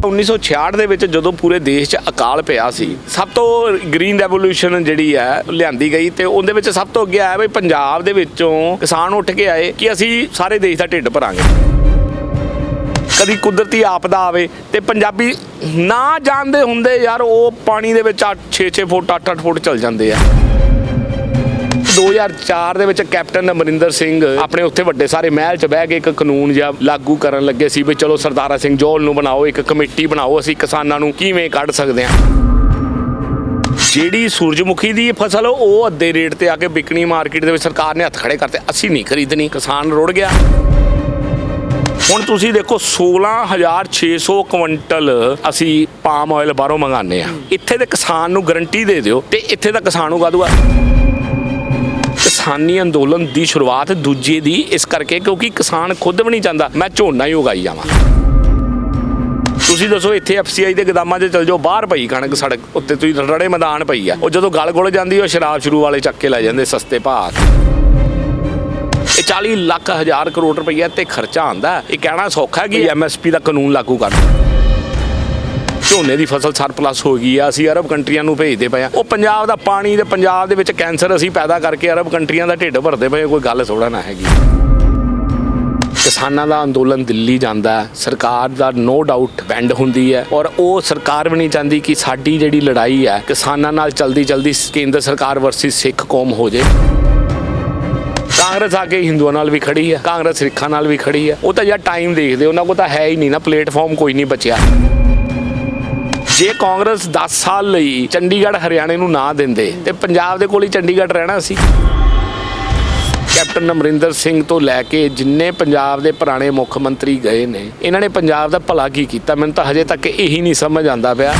1966 ਦੇ ਵਿੱਚ ਜਦੋਂ ਪੂਰੇ ਦੇਸ਼ 'ਚ ਅਕਾਲ ਪਿਆ ਸੀ, ਸਭ ਤੋਂ ਗ੍ਰੀਨ ਰੈਵੋਲੂਸ਼ਨ ਜਿਹੜੀ ਹੈ, ਲਿਆਂਦੀ ਗਈ ਤੇ ਉਹਦੇ ਵਿੱਚ ਸਭ ਤੋਂ ਅੱਗੇ ਆਇਆ ਵੀ ਪੰਜਾਬ ਦੇ ਵਿੱਚੋਂ ਕਿਸਾਨ ਉੱਠ ਕੇ ਆਏ ਕਿ ਅਸੀਂ ਸਾਰੇ ਦੇਸ਼ ਦਾ ਢਿੱਡ ਭਰਾਂਗੇ। ਕਦੀ ਕੁਦਰਤੀ ਆਪਦਾ ਆਵੇ ਤੇ ਪੰਜਾਬੀ ਨਾ ਜਾਣਦੇ ਹੁੰਦੇ ਯਾਰ, ਉਹ ਪਾਣੀ ਦੇ ਵਿੱਚ 6-6 ਫੁੱਟ 8-8 ਫੁੱਟ ਚਲ ਜਾਂਦੇ ਆ। 2004 ਦੇ ਵਿੱਚ ਕੈਪਟਨ ਅਮਰਿੰਦਰ ਸਿੰਘ ਆਪਣੇ ਉੱਥੇ ਵੱਡੇ ਸਾਰੇ ਮਹਿਲ 'ਚ ਬਹਿ ਕੇ ਇੱਕ ਕਾਨੂੰਨ ਜਿਹਾ ਲਾਗੂ ਕਰਨ ਲੱਗੇ ਸੀ ਵੀ ਚਲੋ ਸਰਦਾਰਾ ਸਿੰਘ ਜੋਲ ਨੂੰ ਬਣਾਓ, ਇੱਕ ਕਮੇਟੀ ਬਣਾਓ, ਅਸੀਂ ਕਿਸਾਨਾਂ ਨੂੰ ਕਿਵੇਂ ਕੱਢ ਸਕਦੇ ਹਾਂ। ਜਿਹੜੀ ਸੂਰਜਮੁਖੀ ਦੀ ਫਸਲ, ਉਹ ਅੱਧੇ ਰੇਟ ਤੇ ਆ ਕੇ ਵਿਕਣੀ ਮਾਰਕੀਟ ਦੇ ਵਿੱਚ ਸਰਕਾਰ ਨੇ ਹੱਥ ਖੜੇ ਕਰਤੇ, ਅਸੀਂ ਨਹੀਂ ਖਰੀਦਣੀ, ਕਿਸਾਨ ਰੁੜ ਗਿਆ। ਹੁਣ ਤੁਸੀਂ ਦੇਖੋ 16600 ਕੁਇੰਟਲ ਅਸੀਂ ਪਾਮ ਆਇਲ ਬਾਹਰੋਂ ਮੰਗਾਉਂਦੇ ਆ ਇੱਥੇ ਦੇ ਕਿਸਾਨ ਨੂੰ ਗਰੰਟੀ ਦੇ ਦਿਓ ਤੇ ਇੱਥੇ ਦਾ ਕਿਸਾਨ ਉਗਾ ਦੂਗਾ ਕਿਸਾਨੀ ਅੰਦੋਲਨ ਦੀ ਸ਼ੁਰੂਆਤ ਦੂਜੇ ਦੀ ਇਸ ਕਰਕੇ ਕਿਉਂਕਿ ਕਿਸਾਨ ਖੁਦ ਵੀ ਨਹੀਂ ਚਾਹੁੰਦਾ ਮੈਂ ਝੋਨਾ ਹੀ ਉਗਾਈ ਜਾਵਾਂ। ਤੁਸੀਂ ਦੱਸੋ ਇੱਥੇ ਐਫਸੀਆਈ ਦੇ ਗਦਾਮਾਂ 'ਚ ਚਲ ਜਾਓ ਬਾਹਰ ਪਈ ਕਣਕ ਸੜਕ ਉੱਤੇ ਤੁਸੀਂ ਰੜੇ ਮੈਦਾਨ ਪਈ ਆ। ਉਹ ਜਦੋਂ ਗਲ ਗੁਲ ਜਾਂਦੀ ਉਹ ਸ਼ਰਾਬ ਸ਼ੁਰੂ ਵਾਲੇ ਚੱਕ ਕੇ ਲੈ ਜਾਂਦੇ ਸਸਤੇ ਭਾਅ। ਇਹ 40 ਲੱਖ ਹਜ਼ਾਰ ਕਰੋੜ ਰੁਪਈਆ ਤੇ ਖਰਚਾ ਆਂਦਾ ਇਹ ਕਹਿਣਾ ਸੌਖਾ ਕਿ ਐਮਐਸਪੀ ਦਾ ਕਾਨੂੰਨ ਲਾਗੂ ਕਰ। ਝੋਨੇ ਦੀ ਫਸਲ ਸਰਪਲਸ ਹੋ ਗਈ ਆ, ਅਸੀਂ ਅਰਬ ਕੰਟਰੀਆਂ ਨੂੰ ਭੇਜਦੇ ਪਏ ਆ। ਉਹ ਪੰਜਾਬ ਦਾ ਪਾਣੀ ਤੇ ਪੰਜਾਬ ਦੇ ਵਿੱਚ ਕੈਂਸਰ ਅਸੀਂ ਪੈਦਾ ਕਰਕੇ ਅਰਬ ਕੰਟਰੀਆਂ ਦਾ ਢਿੱਡ ਭਰਦੇ ਪਏ ਕੋਈ ਗੱਲ ਥੋੜਾ ਨਾ ਹੈਗੀ। ਕਿਸਾਨਾਂ ਦਾ ਅੰਦੋਲਨ ਦਿੱਲੀ ਜਾਂਦਾ ਹੈ, ਸਰਕਾਰ ਦਾ ਨੋ ਡਾਊਟ ਬੈਂਡ ਹੁੰਦੀ ਹੈ ਔਰ ਉਹ ਸਰਕਾਰ ਵੀ ਨਹੀਂ ਚਾਹੁੰਦੀ ਕਿ ਸਾਡੀ ਜਿਹੜੀ ਲੜਾਈ ਹੈ, ਕਿਸਾਨਾਂ ਨਾਲ ਚਲਦੀ ਚਲਦੀ ਕੇਂਦਰ ਸਰਕਾਰ ਵਰਸਸ ਸਿੱਖ ਕੌਮ ਹੋ ਜੇ। ਕਾਂਗਰਸ ਆ ਕੇ ਹਿੰਦੂਆਂ ਨਾਲ ਵੀ ਖੜੀ ਹੈ, ਕਾਂਗਰਸ ਸਿੱਖਾਂ ਨਾਲ ਵੀ ਖੜੀ ਹੈ। ਉਹ ਤਾਂ ਯਾਰ ਟਾਈਮ ਦੇਖਦੇ, ਉਹਨਾਂ ਕੋਲ ਤਾਂ ਹੈ ਹੀ ਨਹੀਂ ਨਾ, ਪਲੇਟਫਾਰਮ ਕੋਈ ਨਹੀਂ ਬਚਿਆ। ਜੇ ਕਾਂਗਰਸ 10 ਸਾਲ ਲਈ ਚੰਡੀਗੜ੍ਹ, ਹਰਿਆਣੇ ਨੂੰ ਨਾ ਦਿੰਦੇ, ਤੇ ਪੰਜਾਬ ਦੇ ਕੋਲ ਹੀ ਚੰਡੀਗੜ੍ਹ ਰਹਿਣਾ ਸੀ। ਕੈਪਟਨ ਅਮਰਿੰਦਰ ਸਿੰਘ ਤੋਂ ਲੈ ਕੇ ਜਿੰਨੇ ਪੰਜਾਬ ਦੇ ਪੁਰਾਣੇ ਮੁੱਖ ਮੰਤਰੀ ਗਏ ਨੇ, ਇਹਨਾਂ ਨੇ ਪੰਜਾਬ ਦਾ ਭਲਾ ਕੀ ਕੀਤਾ? ਮੈਨੂੰ ਤਾਂ ਹਜੇ ਤੱਕ ਇਹੀ ਨਹੀਂ ਸਮਝ ਆਉਂਦਾ ਪਿਆ।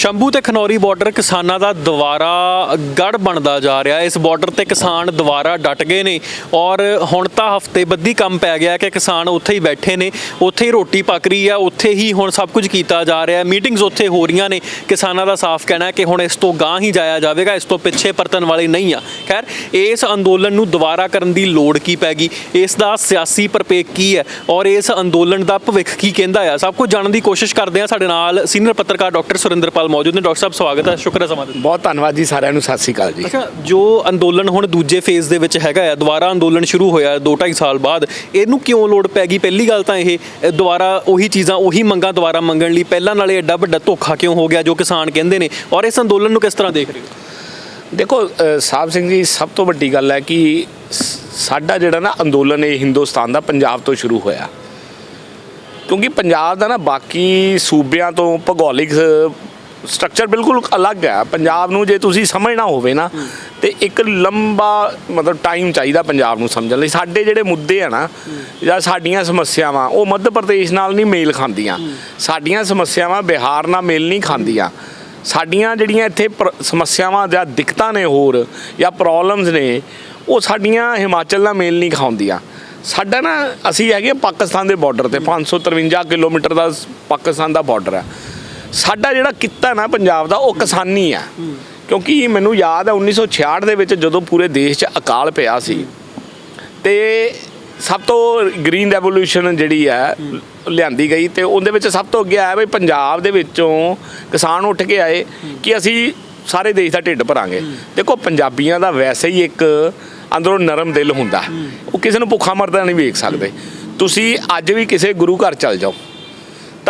ਸ਼ੰਭੂ ਤੇ ਖਨੌਰੀ ਬਾਰਡਰ ਕਿਸਾਨਾਂ ਦਾ ਦੁਬਾਰਾ ਗੜ ਬਣਦਾ ਜਾ ਰਿਹਾ। ਇਸ ਬਾਰਡਰ ਤੇ ਕਿਸਾਨ ਦੁਬਾਰਾ ਡਟ ਗਏ ਨੇ ਔਰ ਹੁਣ ਤਾਂ ਹਫ਼ਤੇ ਬੱਧੀ ਕੰਮ ਪੈ ਗਿਆ ਕਿ ਕਿਸਾਨ ਉੱਥੇ ਹੀ ਬੈਠੇ ਨੇ, ਉੱਥੇ ਹੀ ਰੋਟੀ ਪੱਕ ਰਹੀ ਆ, ਉੱਥੇ ਹੀ ਹੁਣ ਸਭ ਕੁਝ ਕੀਤਾ ਜਾ ਰਿਹਾ ਮੀਟਿੰਗਸ ਉੱਥੇ ਹੋ ਰਹੀਆਂ ਨੇ। ਕਿਸਾਨਾਂ ਦਾ ਸਾਫ਼ ਕਹਿਣਾ ਹੈ ਕਿ ਹੁਣ ਇਸ ਤੋਂ ਗਾਂ ਹੀ ਜਾਇਆ ਜਾਵੇਗਾ, ਇਸ ਤੋਂ ਪਿੱਛੇ ਪਰਤਣ ਵਾਲੇ ਨਹੀਂ ਆ। ਖੈਰ, ਇਸ ਅੰਦੋਲਨ ਨੂੰ ਦੁਬਾਰਾ ਕਰਨ ਦੀ ਲੋੜ ਕੀ ਪੈ ਗਈ? ਇਸ ਦਾ ਸਿਆਸੀ ਪਰਪੇਖ ਕੀ ਹੈ? ਔਰ ਇਸ ਅੰਦੋਲਨ ਦਾ ਭਵਿੱਖ ਕੀ ਕਹਿੰਦਾ ਆ? ਸਭ ਕੁਝ ਜਾਣਨ ਦੀ ਕੋਸ਼ਿਸ਼ ਕਰਦੇ ਆ ਸਾਡੇ ਨਾਲ ਸੀਨੀਅਰ ਪੱਤਰਕਾਰ ਡਾਕਟਰ ਸੁਰਿੰਦਰਪਾਲ ਮੌਜੂਦ ਨੇ ਡਾਕਟਰ ਸਾਹਿਬ ਸਵਾਗਤ ਹੈ ਸ਼ੁਕਰ ਹੈ ਸਮਾਂ ਦਿੱਤਾ। ਬਹੁਤ ਧੰਨਵਾਦ ਜੀ ਸਾਰਿਆਂ ਨੂੰ ਸਤਿ ਸ੍ਰੀ ਅਕਾਲ ਜੀ। ਅੱਛਾ ਜੋ ਅੰਦੋਲਨ ਹੁਣ ਦੂਜੇ ਫੇਜ਼ ਦੇ ਵਿੱਚ ਹੈਗਾ ਆ ਦੁਬਾਰਾ ਅੰਦੋਲਨ ਸ਼ੁਰੂ ਹੋਇਆ 2.5 ਸਾਲ ਬਾਅਦ ਇਹਨੂੰ ਕਿਉਂ ਲੋੜ ਪੈ ਗਈ? ਪਹਿਲੀ ਗੱਲ ਤਾਂ ਇਹ ਦੁਬਾਰਾ ਉਹੀ ਚੀਜ਼ਾਂ ਉਹੀ ਮੰਗਾਂ ਦੁਬਾਰਾ ਮੰਗਣ ਲਈ ਪਹਿਲਾਂ ਨਾਲੇ ਐਡਾ ਵੱਡਾ ਧੋਖਾ ਕਿਉਂ ਹੋ ਗਿਆ ਜੋ ਕਿਸਾਨ ਕਹਿੰਦੇ ਨੇ? ਔਰ ਇਸ ਅੰਦੋਲਨ ਨੂੰ ਕਿਸ ਤਰ੍ਹਾਂ ਦੇਖ ਰਹੇ ਹੋ? ਦੇਖੋ ਸਾਹਿਬ ਸਿੰਘ ਜੀ ਸਭ ਤੋਂ ਵੱਡੀ ਗੱਲ ਹੈ ਕਿ ਸਾਡਾ ਜਿਹੜਾ ਨਾ ਅੰਦੋਲਨ ਇਹ ਹਿੰਦੁਸਤਾਨ ਦਾ ਪੰਜਾਬ ਤੋਂ ਸ਼ੁਰੂ ਹੋਇਆ। ਕਿਉਂਕਿ ਪੰਜਾਬ ਦਾ ਨਾ ਬਾਕੀ ਸੂਬਿਆਂ ਤੋਂ ਭੂਗੋਲਿਕ ਸਟਰਕਚਰ ਬਿਲਕੁਲ ਅਲੱਗ ਹੈ। ਪੰਜਾਬ ਨੂੰ ਜੇ ਤੁਸੀਂ ਸਮਝਣਾ ਹੋਵੇ ਨਾ, ਤੇ ਇੱਕ ਲੰਬਾ ਮਤਲਬ ਟਾਈਮ ਚਾਹੀਦਾ ਪੰਜਾਬ ਨੂੰ ਸਮਝਣ ਲਈ। ਸਾਡੇ ਜਿਹੜੇ ਮੁੱਦੇ ਆ ਨਾ, ਜਾਂ ਸਾਡੀਆਂ ਸਮੱਸਿਆਵਾਂ, ਉਹ ਮੱਧ ਪ੍ਰਦੇਸ਼ ਨਾਲ ਨਹੀਂ ਮੇਲ ਖਾਂਦੀਆਂ। ਸਾਡੀਆਂ ਸਮੱਸਿਆਵਾਂ ਬਿਹਾਰ ਨਾਲ ਮੇਲ ਨਹੀਂ ਖਾਂਦੀਆਂ। ਸਾਡੀਆਂ ਜਿਹੜੀਆਂ ਇੱਥੇ ਪ੍ਰ- ਸਮੱਸਿਆਵਾਂ ਜਾਂ ਦਿੱਕਤਾਂ ਨੇ ਹੋਰ, ਜਾਂ ਪ੍ਰੋਬਲਮਸ ਨੇ, ਉਹ ਸਾਡੀਆਂ ਹਿਮਾਚਲ ਨਾਲ ਮੇਲ ਨਹੀਂ ਖਾਉਂਦੀਆਂ ਸਾਡਾ ਨਾ, ਅਸੀਂ ਹੈਗੇ ਪਾਕਿਸਤਾਨ ਦੇ ਬਾਰਡਰ ਤੇ। 553 ਕਿਲੋਮੀਟਰ ਦਾ ਪਾਕਿਸਤਾਨ ਦਾ ਬਾਰਡਰ ਹੈ ਸਾਡਾ ਜਿਹੜਾ ਕਿੱਤਾ ਨਾ ਪੰਜਾਬ ਦਾ, ਉਹ ਕਿਸਾਨੀ ਆ। ਕਿਉਂਕਿ ਮੈਨੂੰ ਯਾਦ ਹੈ 1966 ਦੇ ਵਿੱਚ ਜਦੋਂ ਪੂਰੇ ਦੇਸ਼ 'ਚ ਅਕਾਲ ਪਿਆ ਸੀ, ਤੇ ਸਭ ਤੋਂ ਗ੍ਰੀਨ ਰੈਵੋਲੂਸ਼ਨ ਜਿਹੜੀ ਹੈ ਲਿਆਂਦੀ ਗਈ ਤੇ ਉਹਦੇ ਵਿੱਚ ਸਭ ਤੋਂ ਅੱਗੇ ਆਇਆ ਵੀ ਪੰਜਾਬ ਦੇ ਵਿੱਚੋਂ ਕਿਸਾਨ ਉੱਠ ਕੇ ਆਏ ਕਿ ਅਸੀਂ ਸਾਰੇ ਦੇਸ਼ ਦਾ ਢਿੱਡ ਭਰਾਂਗੇ। ਦੇਖੋ, ਪੰਜਾਬੀਆਂ ਦਾ ਵੈਸੇ ਹੀ ਇੱਕ ਅੰਦਰੋਂ ਨਰਮ ਦਿਲ ਹੁੰਦਾ। ਉਹ ਕਿਸੇ ਨੂੰ ਭੁੱਖਾ ਮਰਦਾ ਨਹੀਂ ਵੇਖ ਸਕਦੇ। ਤੁਸੀਂ ਅੱਜ ਵੀ ਕਿਸੇ ਗੁਰੂ ਘਰ ਚੱਲ ਜਾਓ।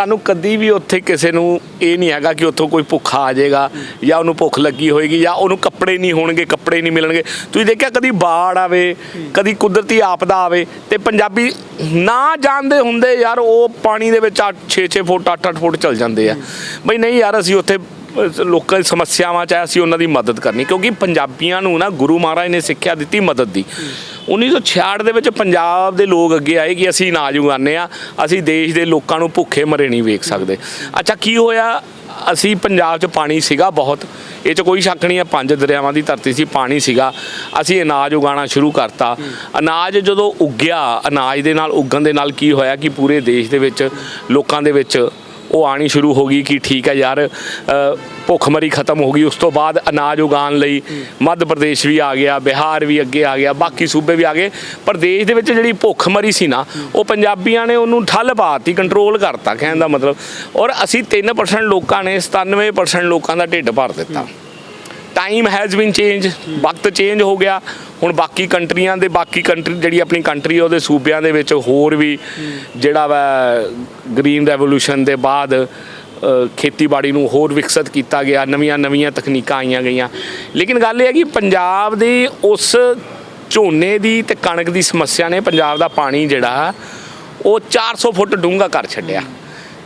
ਤੁਹਾਨੂੰ ਕਦੀ ਵੀ ਉੱਥੇ ਕਿਸੇ ਨੂੰ ਇਹ ਨਹੀਂ ਹੈਗਾ ਕਿ ਉੱਥੋਂ ਕੋਈ ਭੁੱਖਾ ਆ ਜਾਏਗਾ ਜਾਂ ਉਹਨੂੰ ਭੁੱਖ ਲੱਗੀ ਹੋਏਗੀ ਜਾਂ ਉਹਨੂੰ ਕੱਪੜੇ ਨਹੀਂ ਹੋਣਗੇ ਕੱਪੜੇ ਨਹੀਂ ਮਿਲਣਗੇ। ਤੁਸੀਂ ਦੇਖਿਆ ਕਦੀ ਬਾੜ ਆਵੇ ਕਦੀ ਕੁਦਰਤੀ ਆਪਦਾ ਆਵੇ ਤੇ ਪੰਜਾਬੀ ਨਾ ਜਾਣਦੇ ਹੁੰਦੇ ਯਾਰ ਉਹ ਪਾਣੀ ਦੇ ਵਿੱਚ 6-6 ਫੁੱਟ 8-8 ਫੁੱਟ ਚਲ ਜਾਂਦੇ ਆ। ਬਈ ਨਹੀਂ ਯਾਰ ਅਸੀਂ ਉੱਥੇ ਅਹ, ਲੋਕਾਂ ਦੀ ਸਮੱਸਿਆਵਾਂ ਚ ਅਸੀਂ ਉਹਨਾਂ ਦੀ ਮਦਦ ਕਰਨੀ ਕਿਉਂਕਿ ਪੰਜਾਬੀਆਂ ਨੂੰ ਨਾ ਗੁਰੂ ਮਹਾਰਾਜ ਨੇ ਸਿੱਖਿਆ ਦਿੱਤੀ ਮਦਦ ਦੀ। 1966 ਦੇ ਵਿੱਚ ਪੰਜਾਬ ਦੇ ਲੋਕ ਅੱਗੇ ਆਏ ਕਿ ਅਸੀਂ ਅਨਾਜ ਉਗਾਉਂਦੇ ਆ, ਅਸੀਂ ਦੇਸ਼ ਦੇ ਲੋਕਾਂ ਨੂੰ ਭੁੱਖੇ ਮਰੇ ਨਹੀਂ ਵੇਖ ਸਕਦੇ। ਅੱਛਾ, ਕੀ ਹੋਇਆ? ਅਸੀਂ ਪੰਜਾਬ 'ਚ ਪਾਣੀ ਸੀਗਾ ਬਹੁਤ। ਇਹ 'ਚ ਕੋਈ ਸ਼ੱਕ ਨਹੀਂ ਹੈ ਪੰਜ ਦਰਿਆਵਾਂ ਦੀ ਧਰਤੀ ਸੀ, ਪਾਣੀ ਸੀਗਾ। ਅਸੀਂ ਅਨਾਜ ਉਗਾਉਣਾ ਸ਼ੁਰੂ ਕਰਤਾ। ਅਨਾਜ ਜਦੋਂ ਉੱਗਿਆ, ਅਨਾਜ ਦੇ ਨਾਲ, ਉੱਗਣ ਦੇ ਨਾਲ ਕੀ ਹੋਇਆ ਕਿ ਪੂਰੇ ਦੇਸ਼ ਦੇ ਵਿੱਚ, ਲੋਕਾਂ ਦੇ ਵਿੱਚ ਉਹ ਆਣੀ ਸ਼ੁਰੂ ਹੋ ਗਈ ਕਿ ਠੀਕ ਹੈ ਯਾਰ ਭੁੱਖਮਰੀ ਖਤਮ ਹੋ ਗਈ। ਉਸ ਤੋਂ ਬਾਅਦ ਅਨਾਜ ਉਗਾਉਣ ਲਈ ਮੱਧ ਪ੍ਰਦੇਸ਼ ਵੀ ਆ ਗਿਆ, ਬਿਹਾਰ ਵੀ ਅੱਗੇ ਆ ਗਿਆ, ਬਾਕੀ ਸੂਬੇ ਵੀ ਆ ਗਏ। ਪਰ ਦੇਸ਼ ਦੇ ਵਿੱਚ ਜਿਹੜੀ ਭੁੱਖਮਰੀ ਸੀ ਨਾ, ਉਹ ਪੰਜਾਬੀਆਂ ਨੇ ਉਹਨੂੰ ਠੱਲ ਪਾਤੀ ਕੰਟਰੋਲ ਕਰਤਾ, ਕਹਿਣ ਦਾ ਮਤਲਬ। ਔਰ ਅਸੀਂ 3% ਲੋਕਾਂ ਨੇ 97% ਲੋਕਾਂ ਦਾ ਢਿੱਡ ਭਰ ਦਿੱਤਾ। ਟਾਈਮ ਹੈਜ਼ ਬੀਨ ਚੇਂਜ ਵਕਤ ਚੇਂਜ ਹੋ ਗਿਆ। ਹੁਣ ਬਾਕੀ ਕੰਟਰੀਆਂ ਦੇ ਬਾਕੀ ਕੰਟਰੀ ਜਿਹੜੀ ਆਪਣੀ ਕੰਟਰੀ ਉਹਦੇ ਸੂਬਿਆਂ ਦੇ ਵਿੱਚ ਹੋਰ ਵੀ ਜਿਹੜਾ ਵਾ ਗ੍ਰੀਨ ਰੈਵੋਲੂਸ਼ਨ ਦੇ ਬਾਅਦ ਖੇਤੀਬਾੜੀ ਨੂੰ ਹੋਰ ਵਿਕਸਿਤ ਕੀਤਾ ਗਿਆ। ਨਵੀਆਂ ਨਵੀਆਂ ਤਕਨੀਕਾਂ ਆਈਆਂ ਗਈਆਂ। ਲੇਕਿਨ ਗੱਲ ਇਹ ਹੈ ਕਿ ਪੰਜਾਬ ਦੀ ਉਸ ਝੋਨੇ ਦੀ ਤੇ ਕਣਕ ਦੀ ਸਮੱਸਿਆ ਨੇ। ਪੰਜਾਬ ਦਾ ਪਾਣੀ ਜਿਹੜਾ, ਉਹ 400 ਫੁੱਟ ਡੂੰਘਾ ਕਰ ਛੱਡਿਆ।